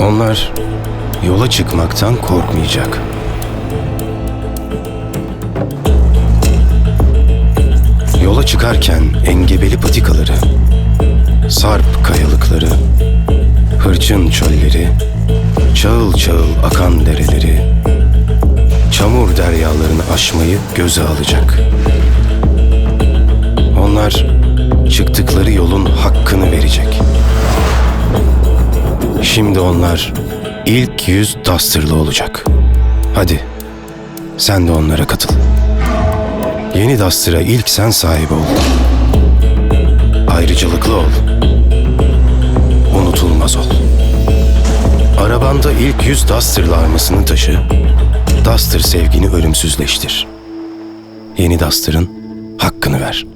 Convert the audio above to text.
Onlar yola çıkmaktan korkmayacak. Yola çıkarken engebeli patikaları, sarp kayalıkları, hırçın çölleri, çağıl çağıl akan dereleri, çamur deryalarını aşmayı göze alacak. Şimdi onlar ilk yüz Duster'lı olacak. Hadi sen de onlara katıl. Yeni Duster'a ilk sen sahip ol. Ayrıcalıklı ol. Unutulmaz ol. Arabanda ilk yüz Duster'lı armasını taşı. Duster sevgini ölümsüzleştir. Yeni Duster'ın hakkını ver.''